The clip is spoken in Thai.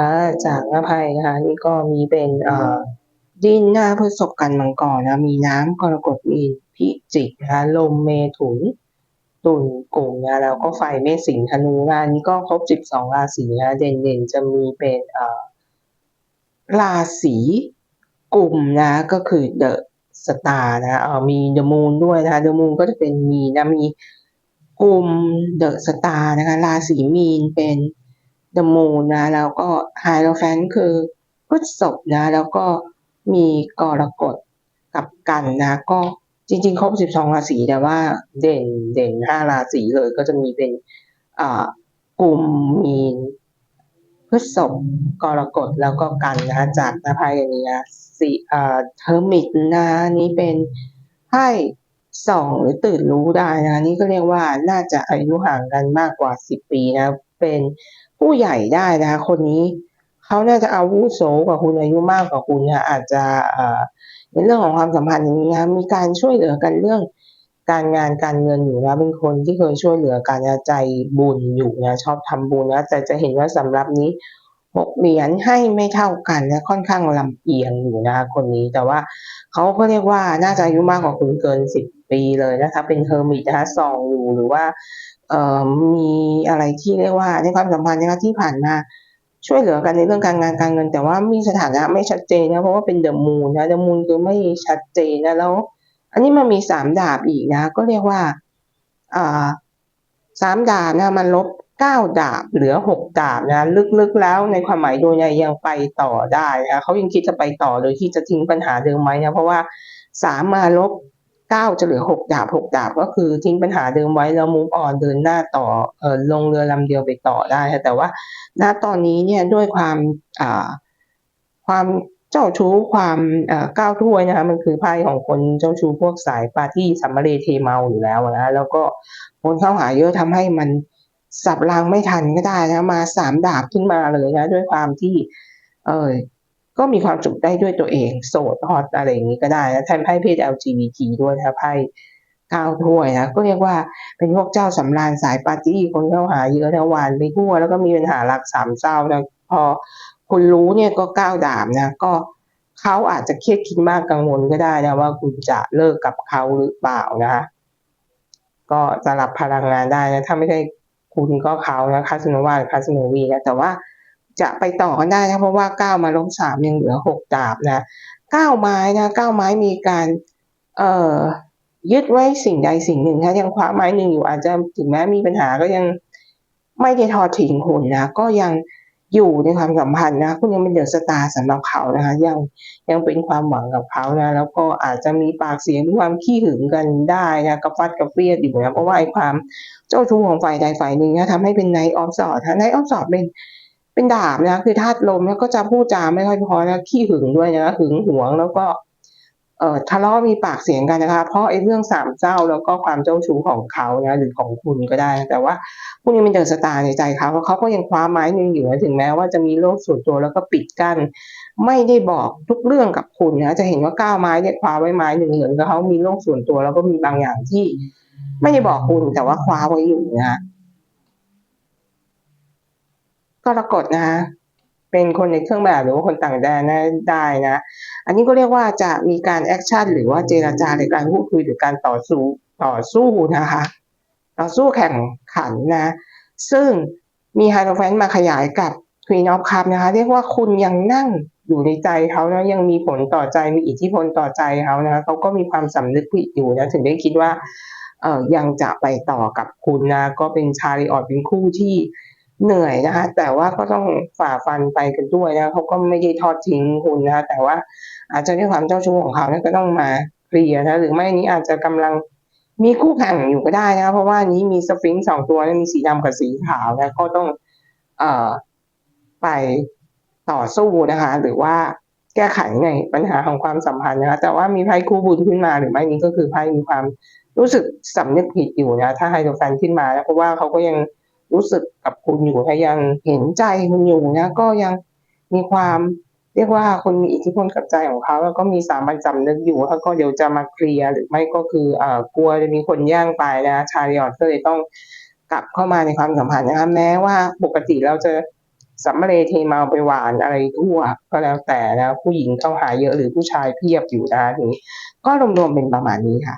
อ่าจากอภัยนะคะนี่ก็มีเป็นเอ่อดินนะพฤษภกันมังกรนะมีน้ำกรกฎมีนพิจิกนะคะลมเมถุนตุลกุมนะแล้วก็ไฟเมษสิงห์ธนูนะอันนี้ก็ครบ12ราศีนะเด่นๆ จะมีเป็นเอ่อราศีกุมนะก็คือเดอะสตาร์นะเอ่อมีเดอะมูนด้วยนะคะเดอะมูนก็จะเป็นมีนะมีกุมเดอะสตาร์นะคะราศีมีนเป็นเดอะมูนนะแล้วก็ ไฮโลแฟนคือพฤษภนะ แล้วก็มีกรกฎกับกันนะ ก็จริง ๆ ครบ 12 ราศีแต่ว่าเด่นเด่น 5 ราศีเลยก็จะมีเป็นอ่ากุมมีพฤษภกรกฎแล้วก็กันนะจากนภัยนี้นะสี่อ่าเทอร์มิตนะนี้เป็นไพ่ส่องหรือตื่นรู้ได้นะนี่ก็เรียกว่าน่าจะอายุห่างกันมากกว่าสิบปีนะ เป็นผู้ใหญ่ได้นะ คนนี้ เขาน่าจะอาวุโสกว่าคุณอายุมากกว่าคุณนะอาจจะในเรื่องของความสัมพันธ์อย่างนี้นะมีการช่วยเหลือกันเรื่องการงานการเงินอยู่นะเป็นคนที่เคยช่วยเหลือกันนะใจบุญอยู่นะชอบทำบุญนะแต่จะเห็นว่าสำหรับนี้หกเหรียญให้ไม่เท่ากันนะค่อนข้างลำเอียงอยู่นะคนนี้แต่ว่าเขาก็เรียกว่าน่าจะอายุมากกว่าคุณเกินสิบปีเลยนะคะเป็นเทอร์มิตนะคะส่องอยู่หรือว่าเอ่อมีอะไรที่เรียกว่าในความสัมพันธ์นะคะที่ผ่านมา ช่วยเหลือกันในเรื่องการงานการเงิน แต่ว่ามีสถานะไม่ชัดเจนนะเพราะว่าเป็นเดอะมูนนะเดอะมูนคือไม่ชัดเจนนะแล้ว อันนี้มันมีสามดาบอีกนะ ก็เรียกว่าอ่าสามดาบนะมันลบเก้าดาบเหลือหกดาบนะ ลึกๆแล้วในความหมายโดยในยังไปต่อได้นะเขายังคิดจะไปต่อโดยที่จะทิ้งปัญหาเดิมไหมนะเพราะว่าสามมาลบ ก้าจะเหลือหกดาบหกดาบก็คือทิ้งปัญหาเดิมไว้แล้วมูฟออนเดินหน้าต่อเออลงเรือลำเดียวไปต่อได้นะแต่ว่าณตอนนี้เนี่ยด้วยความอ่าความเจ้าชู้ความเอ่อก้าวถ้วยนะคะมันคือไพ่ของคนเจ้าชู้พวกสายปาร์ตี้สัมมาเรเทเมาอยู่แล้วนะแล้วก็คนเข้าหาเยอะทำให้มันสับรางไม่ทันก็ได้นะมาสามดาบขึ้นมาเลยนะด้วยความที่ เออ ก็มีความสุขได้ด้วยตัวเอง โสดฮอตอะไรอย่างนี้ก็ได้นะแทนไพ่เพศ LGBT ด้วยนะไพ่ก้าวถ้วยนะก็เรียกว่าเป็นพวกเจ้าสำราญสายปาร์ตี้คนเข้าหาเยอะนะหวานไปทั่ว แล้วก็มีปัญหารักสามเศร้านะพอคุณรู้เนี่ยก็ก้าวดาบนะก็เขาอาจจะเครียดคิดมากกังวลก็ได้นะว่าคุณจะเลิกกับเขาหรือเปล่านะคะก็จะรับพลังงานได้นะถ้าไม่ได้คุณก็เขานะคาสโนวาหรือคาสโนวีนะแต่ว่า จะไปต่อกันได้นะเพราะว่าเก้ามาลบสามยังเหลือหกดาบนะเก้าไม้นะเก้าไม้มีการเอ่อยึดไว้สิ่งใดสิ่งหนึ่งนะยังคว้าไม้หนึ่งอยู่อาจจะถึงแม้มีปัญหาก็ยังไม่ได้ทอดทิ้งคุณนะก็ยังอยู่ในความสัมพันธ์นะ คุณยังเป็นเดอะสตาร์สำหรับเขานะคะ ยังยังเป็นความหวังกับเขานะ แล้วก็อาจจะมีปากเสียงความขี้หึงกันได้นะกระฟัดกระเฟียดอยู่นะเพราะว่าไอ้ความเจ้าชู้ของฝ่ายใดฝ่ายหนึ่งนะทำให้เป็นนท์ออฟสอดนะไนท์ออฟสอดเป็น เป็นดาบนะคือธาตุลมแล้วก็จะพูดจาไม่ค่อยพอนะขี้หึงด้วยนะหึงหวงแล้วก็เอ่อทะเลาะมีปากเสียงกันนะคะ เพราะไอ้เรื่องสามเจ้าแล้วก็ความเจ้าชู้ของเขานะหรือของคุณก็ได้นะแต่ว่าคุณยังเป็นเดอะสตาร์ในใจเขาเพราะเขาก็ยังคว้าไม้หนึ่งอยู่นะถึงแม้ว่าจะมีโลกส่วนตัวแล้วก็ปิดกั้นไม่ได้บอกทุกเรื่องกับคุณนะจะเห็นว่าก้าวไม้เนี่ยคว้าไว้ไม้หนึ่งเหมือนกับเขามีโลกส่วนตัว แล้วก็มีบางอย่างที่ไม่ได้บอกคุณแต่ว่าคว้าไว้อยู่นะ กรกฎนะเป็นคนในเครื่องแบบหรือว่าคนต่างแดนนะได้นะ อันนี้ก็เรียกว่าจะมีการแอคชั่นหรือว่าเจราจาในการพูดคุยหรือการต่อสู้ต่อสู้นะคะ ต่อสู้แข่งขันนะ ซึ่งมีไฮโดรแฟนมาขยายกับควีนออฟคัพนะคะ เรียกว่าคุณยังนั่งอยู่ในใจเขานะยังมีผลต่อใจมีอิทธิพลต่อใจเขานะเขาก็มีความสำนึกผิดอยู่นะถึงได้คิดว่าเออยังจะไปต่อกับคุณนะ ก็เป็นชาลีออดเป็นคู่ที่ เหนื่อยนะคะ แต่ว่าก็ต้องฝ่าฟันไปกันด้วยนะเขาก็ไม่ได้ทอดทิ้งคุณนะคะแต่ว่าอาจจะด้วยความเจ้าชู้ของเขาเนี่ยก็ต้องมาเคลียร์นะหรือไม่นี้อาจจะกำลังมีคู่แข่งอยู่ก็ได้นะเพราะว่านี้มีสฟิงค์สองตัวมีสีดำกับสีขาวนะก็ต้องเอ่อไปต่อสู้นะคะ หรือว่าแก้ไขในปัญหาของความสัมพันธ์นะคะ แต่ว่ามีไพ่คู่บุญขึ้นมาหรือไม่นี้ก็คือไพ่มีความรู้สึกสำนึกผิดอยู่นะ ถ้าไฮโดรแฟนขึ้นมานะเพราะว่าเขาก็ยัง รู้สึกกับคุณอยู่นะยังเห็นใจคุณอยู่นะก็ยังมีความเรียกว่าคนมีอิทธิพลกับใจของเขาแล้วก็มีสามัญสำนึกอยู่แล้วก็เดี๋ยวจะมาเคลียร์หรือไม่ก็คือเอ่อกลัวจะมีคนแย่งไปนะชาริออตก็เลยต้องกลับเข้ามาในความสัมพันธ์นะคะแม้ว่าปกติเราจะสัมมาเลเทเมาไปหวานอะไรทั่วก็แล้วแต่นะผู้หญิงเข้าหาเยอะหรือผู้ชายเพียบอยู่นะทีนี้ก็รวมๆเป็นประมาณนี้ค่ะ